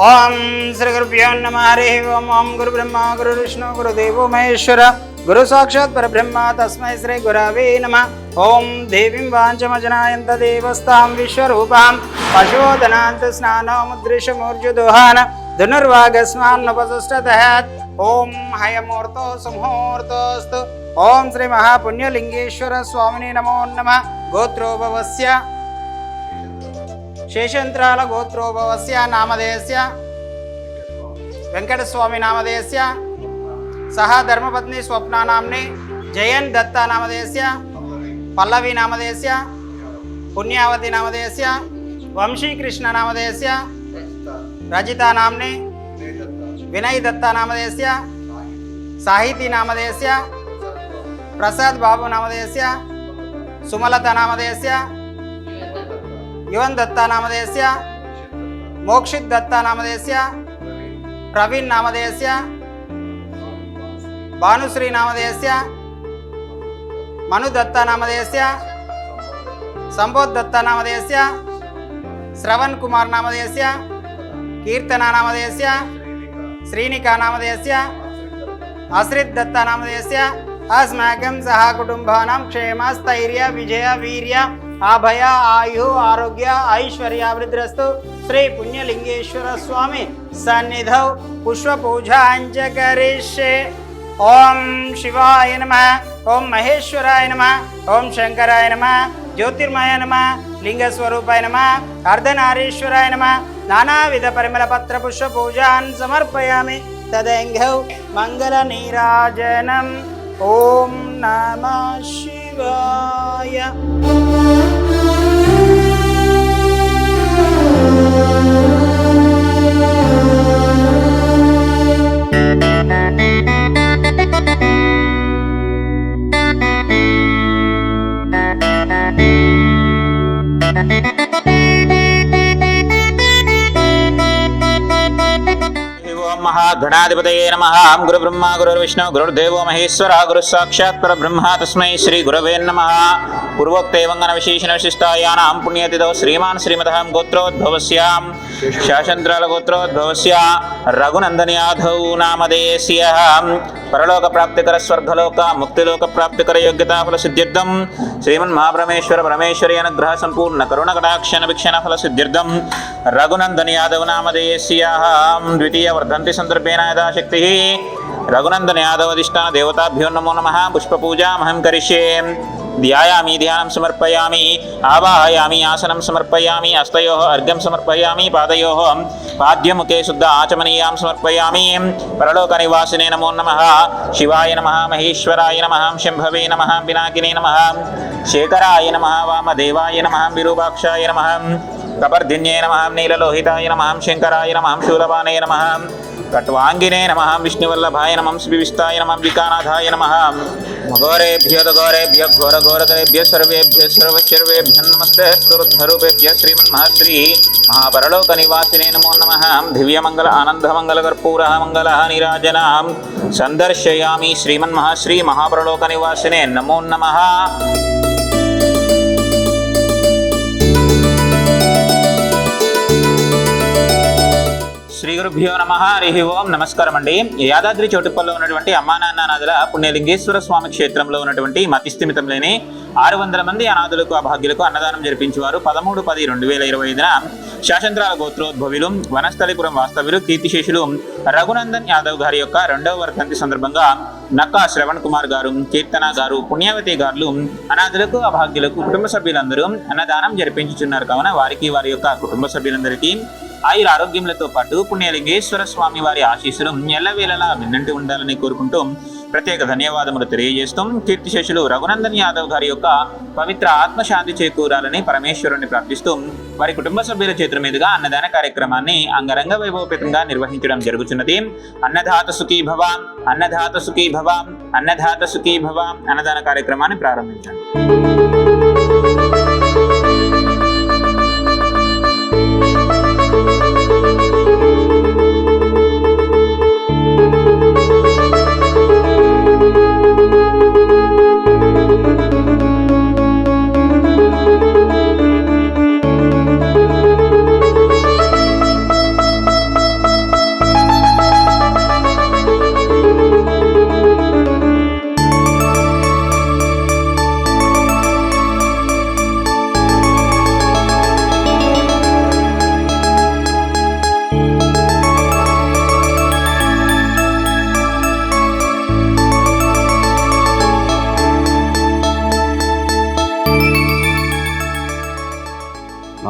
ఓం శ్రీ గురుభ్యో నమ హరి ఓం ఓం గురు బ్రహ్మ గురు విష్ణు గురుదేవో మహేశ్వర గురు సాక్షాత్ పరబ్రహ్మ తస్మై శ్రీ గురవే నమ. ఓం దేవీం వాంచమజనాయంత దేవస్థాం విశ్వరూపాం పశోధనాంత స్నానముద్రిషమూర్జుదుహాన ధనుర్వాగస్మాన్నుపసృష్టతహత్ ఓం హయమూర్తో సుముహూర్తోస్తు ఓం శ్రీ మహాపుణ్యలింగేశ్వర స్వామిని నమో నమ. గోత్రోభవస్య శేషంత్రాల గోత్రోభవస్య నామధేయస్య వెంకటస్వామి నామధేయస్య సహా ధర్మపత్ని స్వప్నానాంని జయన్ దత్త నామధేయస్య పల్లవి నామధేయస్య పుణ్యావతి నామధేయస్య వంశీకృష్ణ నామధేయస్య రజిత నామ్ని వినయ్ దత్త నామధేయస్య సాహితీ నామధేయస్య ప్రసాద్ బాబు నామధేయస్య సుమలత నామధేయస్య యువన్ దత్తా నామధేయస్య మోక్షిత్ దత్తా నామధేయస్య ప్రవీణ్ నామధేయస్య భానుశ్రీ నామధేయస్య మను దత్తా నామధేయస్య సంబోధ్ దత్తా నామధేయస్య శ్రవణ్ కుమార్ నామధేయస్య కీర్తన నామధేయస్య శ్రీనికా నామధేయస్య అశ్రిత్ దత్తా నామధేయస్య అస్మాకం సహ కుటుంబానాం క్షేమ స్థైర్య విజయ వీర్య అభయ ఆయు ఆరోగ్య ఐశ్వర్యాభివృద్ధిరస్తు శ్రీ పుణ్యలింగేశ్వర స్వామి సన్నిధౌ పుష్పపూజాంచ కరిష్యే ఓం శివాయ నమ ఓం మహేశ్వరాయ నమ ఓం శంకరాయ నమ జ్యోతిర్మయ నమ లింగస్వరూపాయ నమ అర్ధనారీశ్వరాయ నమ నానావిధ పరిమళ పత్ర పుష్ప పూజాన్ సమర్పయామి తదంఘౌ మంగళ నీరాజనం ఓం నమ శివాయ ఓం మహాగణాధిపతయే నమ గురు బ్రహ్మ గురుర్విష్ణు గురుర్దేవో మహేశ్వర గురు సాక్షాత్ పరబ్రహ్మ తస్మై శ్రీ గురవే నమ పూర్వోక్తేవంగన విశేషణ విశిష్టాయానాం పుణ్యతిథో శ్రీమాన్ శ్రీమతః గోత్రోద్భవస్యాం శాసంత్రాల గోత్రోద్భవస్య రఘునందనియాధౌ నామదేశ్య. పరలోక ప్రాప్తికర స్వర్గలోక ముక్తిలోక ప్రాప్తికర యోగ్యతాఫల సిద్ధ్యర్థం. శ్రీమన్ మహాపరమేశ్వర పరమేశ్వరి అనుగ్రహ సంపూర్ణ కరుణ కటాక్షణ వీక్షణ ఫల సిద్ధ్యర్థం. రఘునందన్ యాదవ్ నామధేయస్యాం ద్వితీయ వర్ధంతి సందర్భేణ యథాశక్తి. రఘునందన యాదవ్ అధిష్టాన దేవతాభ్యో నమో నమ పుష్పపూజామహం కరిష్యే ధ్యాయామి ధ్యానం సమర్పయామి ఆవాహయామి ఆసనం సమర్పయామి హస్తయో అర్ఘం సమర్పయామి పాదయో పాద్యముఖే శుద్ధ ఆచమనీయాం సమర్పయామి పరలోక నివాసినే నమో నమ శివాయ నమ మహేశ్వరాయ నమ శంభవే నమ పినాకినే నమ శేఖరాయ నమ వామదేవాయ నమ విరూపాక్షాయ నమ కబర్ధిన్యే నమ నీలలోహితాయ నమ శంకరాయ నమ శూలపానే నమ కట్వాంగినే నమ విష్ణువల్లభాయ నమం శివిస్తాయ నమ వికానాథాయ నమ ఘోరేభ్య ఘోరేభ్య ఘోర ఘోరగరేభ్య సర్వేభ్య సర్వశర్వేభ్య నమస్తే స్తురుద్ధరూపేభ్య శ్రీమన్మహశ్రీ మహాపరలోక నివాసినే నమో నమ దివ్యమంగళ ఆనందమంగళ కర్పూర మంగళ నిరాజనా సందర్శయామి శ్రీమన్మహశ్రీ మహాపరలోక నివాసినే నమో నమ గురుభ్యో నమ హరి ఓం నమస్కారం అండి యాదాద్రి చౌటుప్పల్లో ఉన్నటువంటి అమ్మా నాన్న పుణ్యలింగేశ్వర స్వామి క్షేత్రంలో ఉన్నటువంటి మతిస్థిమితం లేని ఆరు వందల మంది అనాథులకు అభాగ్యులకు అన్నదానం జరిపించేవారు. పదమూడు పది రెండు వేల ఇరవై ఐదున శాసంత్రాల గోత్రోద్భవులు వనస్థలిపురం వాస్తవ్యులు కీర్తిశేషులు రఘునందన్ యాదవ్ గారి యొక్క రెండవ వర్ధంతి సందర్భంగా నక్కా శ్రవణ్ కుమార్ గారు కీర్తన గారు పుణ్యావతి గారు అనాథులకు అభాగ్యులకు కుటుంబ సభ్యులందరూ అన్నదానం జరిపించుచున్నారు. కావున వారికి వారి యొక్క కుటుంబ సభ్యులందరికీ ఆయుర ఆరోగ్యములతో పాటు పుణ్యలింగేశ్వర స్వామి వారి ఆశీస్సులు ఎల్లవేళలా విన్నంటి ఉండాలని కోరుకుంటూ ప్రత్యేక ధన్యవాదములు తెలియజేస్తూ కీర్తిశేషులు రఘునందన్ యాదవ్ గారి యొక్క పవిత్ర ఆత్మశాంతి చేకూరాలని పరమేశ్వరుని ప్రార్థిస్తూ వారి కుటుంబ సభ్యుల చేతుల మీదుగా అన్నదాన కార్యక్రమాన్ని అంగరంగ వైభవపేతంగా నిర్వహించడం జరుగుతున్నది అన్నదాత సుఖీ భవ అన్నదాత సుఖీ భవ అన్నదాత సుఖీ భవ అన్నదాన కార్యక్రమాన్ని ప్రారంభించండి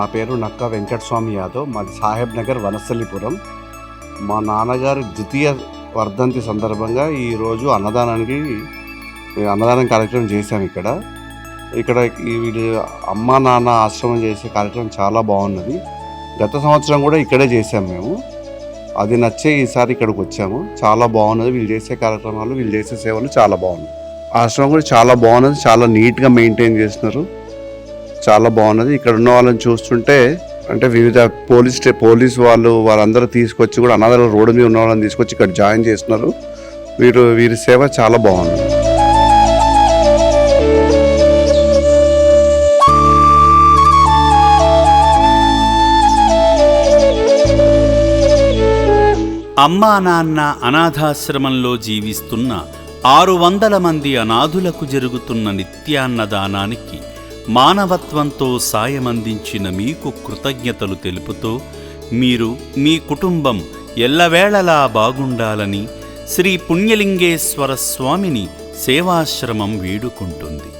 నా పేరు నక్క వెంకటస్వామి యాదవ్. మాది సాహెబ్ నగర్ వనస్థలిపురం. మా నాన్నగారి ద్వితీయ వర్ధంతి సందర్భంగా ఈరోజు అన్నదానానికి అన్నదానం కార్యక్రమం చేశాం ఇక్కడ. ఇక్కడ వీళ్ళు అమ్మ నాన్న ఆశ్రమం చేసే కార్యక్రమం చాలా బాగున్నది. గత సంవత్సరం కూడా ఇక్కడే చేసాం మేము. అది నచ్చే ఈసారి ఇక్కడికి వచ్చాము. చాలా బాగున్నది. వీళ్ళు చేసే కార్యక్రమాలు వీళ్ళు చేసే సేవలు చాలా బాగున్నాయి. ఆశ్రమం కూడా చాలా బాగున్నది. చాలా నీట్గా మెయింటైన్ చేస్తున్నారు. చాలా బాగున్నది. ఇక్కడ ఉన్న వాళ్ళని చూస్తుంటే అంటే వివిధ పోలీస్ స్టే పోలీస్ వాళ్ళు వాళ్ళందరూ తీసుకొచ్చి కూడా అనాథాల రోడ్డు మీద ఉన్న వాళ్ళని తీసుకొచ్చి ఇక్కడ జాయిన్ చేస్తున్నారు. వీరు వీరి సేవ చాలా బాగుంది. అమ్మా నాన్న అనాథాశ్రమంలో జీవిస్తున్న ఆరు వందల మంది అనాథులకు జరుగుతున్న నిత్యాన్నదానానికి మానవత్వంతో సాయమందించిన మీకు కృతజ్ఞతలు తెలుపుతూ మీరు మీ కుటుంబం ఎల్లవేళలా బాగుండాలని శ్రీ పుణ్యలింగేశ్వర స్వామిని సేవాశ్రమం వీడుకుంటుంది.